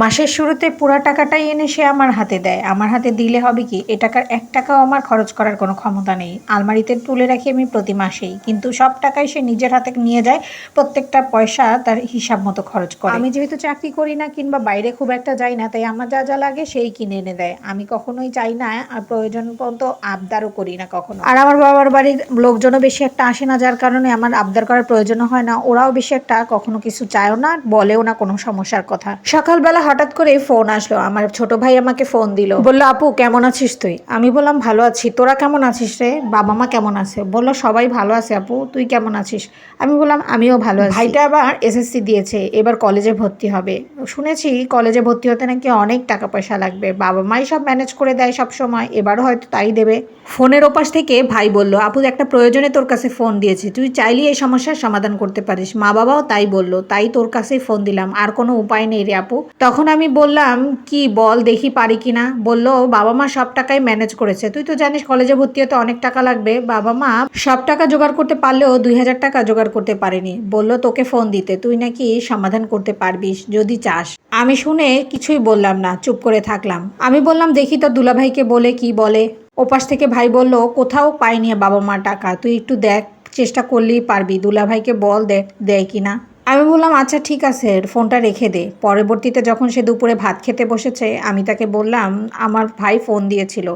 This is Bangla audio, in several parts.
মাসের শুরুতে পুরা টাকাটাই এনে সে আমার হাতে দেয়। আমার হাতে দিলে হবে কি এ টাকার এক টাকাও আমার খরচ করার কোনো ক্ষমতা নেই। আলমারিতে তুলে রাখি আমি প্রতি মাসেই কিন্তু সব টাকাই সে নিজের হাতে নিয়ে যায় প্রত্যেকটা পয়সা তার হিসাব মতো খরচ করে। আমি যেহেতু চাকরি করি না কিংবা বাইরে খুব একটা যাই না তাই আমার যা যা লাগে সেই কিনে এনে দেয়। আমি কখনোই চাই না আর প্রয়োজন পর্যন্ত আবদারও করি না কখনো। আর আমার বাবার বাড়ির লোকজনও বেশি একটা আসে না যার কারণে আমার আবদার করার প্রয়োজন হয় না। ওরাও বেশি একটা কখনো কিছু চায়ও না বলেও না কোনো সমস্যার কথা। সকালবেলা হঠাৎ করে ফোন আসলো। আমার ছোট ভাই আমাকে ফোন দিল। বলল আপু কেমন আছিস তুই? আমি বললাম ভালো আছি। তোরা কেমন আছিস রে? বাবা মা কেমন আছে? বলল সবাই ভালো আছে আপু। তুই কেমন আছিস? আমি বললাম আমিও ভালো আছি। ভাইটা আবার এসএসসি দিয়েছে এবার কলেজে ভর্তি হবে। শুনেছি কলেজে ভর্তি হতে নাকি অনেক টাকা পয়সা লাগবে। বাবা মাই সব ম্যানেজ করে দেয় সব সময় এবারও হয়তো তাই দেবে। ফোনের ওপাশ থেকে ভাই বলল আপু একটা প্রয়োজনে তোর কাছে ফোন দিয়েছি। তুই চাইলে এই সমস্যার সমাধান করতে পারিস। মা বাবাও তাই বলল তাই তোর কাছেই ফোন দিলাম। আর কোনো উপায় নেই রে আপু। তখন আমি বললাম, কি বল, দেখি পারি কি না বলল, বাবা মা সব টাকাই ম্যানেজ করেছে। তুই তো জানিস কলেজে ভর্তি হতে অনেক টাকা লাগবে। বাবা মা সব টাকা জোগাড় করতে পারলেও দুই হাজার টাকা জোগাড় করতে পারেনি। বলল, তোকে ফোন দিতে। তুই নাকি সমাধান করতে পারবিস যদি চাস। আমি শুনে কিছুই বললাম না, চুপ করে থাকলাম। আমি বললাম, দেখি তো দুলাভাইকে বলে কি বলে। ওপাশ থেকে ভাই বলল, কোথাও পাইনি বাবা মা টাকা। তুই একটু দেখ, চেষ্টা করলেই পারবি। দুলাভাইকে বল দেখ দেয় কি না আমি বললাম আচ্ছা ঠিক আছে, ফোনটা রেখে দে। পরবর্তীতে যখন সে দুপুরে ভাত খেতে বসেছে, আমি তাকে বললাম, আমার ভাই ফোন দিয়েছিল।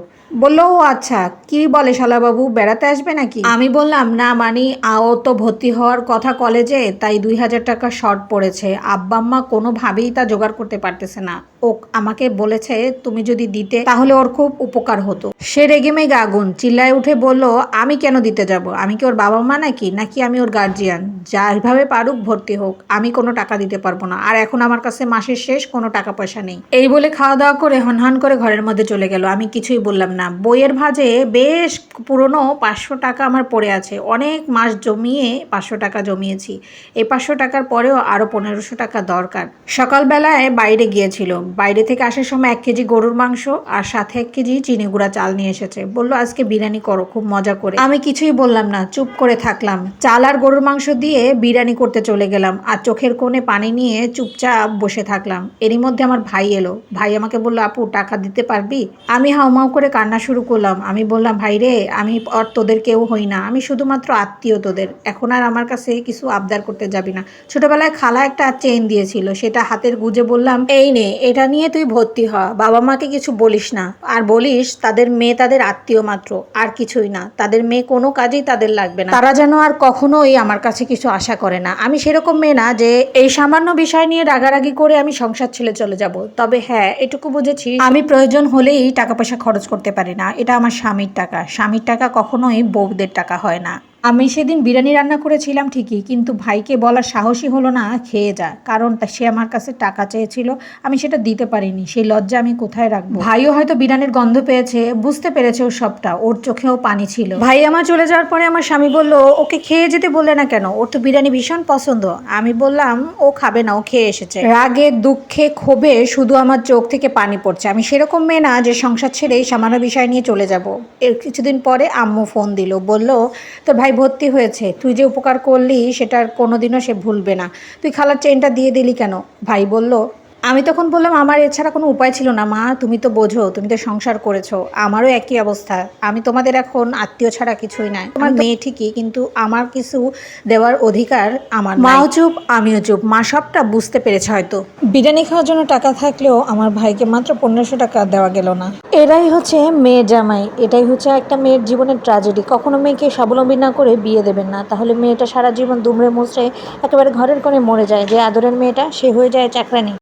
বলল, ও আচ্ছা কি বলে শালাবাবু, বেড়াতে আসবে নাকি? আমি বললাম, না, মানি ও তো ভর্তি হওয়ার কথা কলেজে, তাই দুই হাজার টাকা শর্ট পড়েছে। আব্বা, আম্মা কোনোভাবেই তা জোগাড় করতে পারতেছে না। ও আমাকে বলেছে, তুমি যদি দিতে, তাহলে ওর খুব উপকার হতো। সে রেগে মেগে আগুন চিল্লায় উঠে বলল, আমি কেন দিতে যাব? আমি কি ওর বাবা মা নাকি? নাকি আমি ওর গার্জিয়ান যা এভাবে পারুক, ভর্তি হোক, আমি কোনো টাকা দিতে পারব না। আর এখন আমার কাছে মাসের শেষ, কোনো টাকা পয়সা নেই। এই বলে খাওয়া দাওয়া করে হনহন করে ঘরের মধ্যে চলে গেল। আমি কিছুই বললাম না। বইয়ের ভাজে বেশ পুরনো পাঁচশো টাকা আমার পড়ে আছে। অনেক মাস জমিয়ে পাঁচশো টাকা জমিয়েছি। এই পাঁচশো টাকার পরেও আরও পনেরোশো টাকা দরকার। সকালবেলায় বাইরে গিয়েছিল। বাইরে থেকে আসার সময় এক কেজি গরুর মাংস আর সাথে এক কেজি চিনি গুঁড়া চাল নিয়ে এসেছে। বলল, আজকে বিরিয়ানি করো, খুব মজা করে। আমি কিছুই বললাম না। চুপ করে থাকলাম। চাল আর গরুর মাংস দিয়ে বিরিয়ানি করতে চলে গেলাম। আর চোখের কোণে পানি নিয়ে চুপচাপ বসে থাকলাম। এরই মধ্যে আমার ভাই এলো। ভাই আমাকে বলল, আপু, টাকা দিতে পারবি? আমি হাউমাউ করে কান্না শুরু করলাম। আমি বললাম, ভাই রে, আমি আর তোদের কেউ হই না। আমি শুধুমাত্র আত্মীয় তোদের। এখন আর আমার কাছে কিছু আবদার করতে যাবি না। ছোটবেলায় খালা একটা চেন দিয়েছিল। সেটা হাতের গুজে বললাম, এই নে, এটা নিয়ে তুই ভর্তি হ। বাবা মাকে কিছু বলিস না। আর বলিস, তাদের মেয়ে তাদের আত্মীয় মাত্র। আর কিছুই না। তাদের মেয়ে কোনো কাজেই তাদের লাগবে না। তারা যেন আর কখনোই আমার কাছে কিছু আশা করে না। আমি সেরকম মেয়ে না যে এই সামান্য বিষয় নিয়ে রাগারাগি করে আমি সংসার ছেলে চলে যাব। তবে হ্যাঁ এটুকু বুঝেছি, আমি প্রয়োজন হলেই টাকা পয়সা খরচ করতে পারি না। এটা আমার স্বামীর টাকা। স্বামীর টাকা কখনোই বউদের টাকা হয় না। আমি সেদিন বিরিয়ানি রান্না করেছিলাম ঠিকই, কিন্তু ভাইকে বলার সাহসই হলো না খেয়ে যা কারণ সে আমার কাছে টাকা চেয়েছিল, আমি সেটা দিতে পারিনি, সেই লজ্জা আমি কোথায় রাখব? ভাইও হয়তো বিরিয়ানির গন্ধ পেয়েছে, বুঝতে পেরেছে ও সবটা, ওর চোখেও পানি ছিল। ভাই আমার চলে যাওয়ার পরে আমার স্বামী বলল, ওকে খেয়ে যেতে বললে না কেন? ওর তো বিরিয়ানি ভীষণ পছন্দ। আমি বললাম, ও খাবে না, ও খেয়ে এসেছে। রাগে, দুঃখে, ক্ষোভে শুধু আমার চোখ থেকে পানি পড়ছে। আমি সেরকম মেয়ে না যে সংসার ছেড়ে সামান্য বিষয় নিয়ে চলে যাব। এর কিছুদিন পরে আম্মু ফোন দিল, বলল, তোর ভাই ভর্তি হয়েছে। তুই যে উপকার করলি, সেটার কোনোদিনও সে ভুলবে না। তুই খালার চেনটা দিয়ে দিলি কেন? ভাই বলল আমি তখন বললাম আমার এছাড়া কোনো উপায় ছিল না মা তুমি তো বোঝো তুমি তো সংসার করেছ আমারও একই অবস্থা আমি তোমাদের এখন আত্মীয় ছাড়া কিছুই নাই। তোমার মেয়ে ঠিকই কিন্তু আমার কিছু দেওয়ার অধিকার আমার মাও চুপ আমিও চুপ মা সবটা বুঝতে পেরেছে হয়তো। বিরিয়ানি খাওয়ার জন্য টাকা থাকলেও আমার ভাইকে মাত্র পনেরোশো টাকা দেওয়া গেল না। এরাই হচ্ছে মেয়ের জামাই এটাই হচ্ছে একটা মেয়ের জীবনের ট্র্যাজেডি কখনো মেয়েকে স্বাবলম্বী না করে বিয়ে দেবেন না তাহলে মেয়েটা সারা জীবন দুমড়ে মুচড়ে একেবারে ঘরের কোণে মরে যায় যে আদরের মেয়েটা সে হয়ে যায় চাকরানি।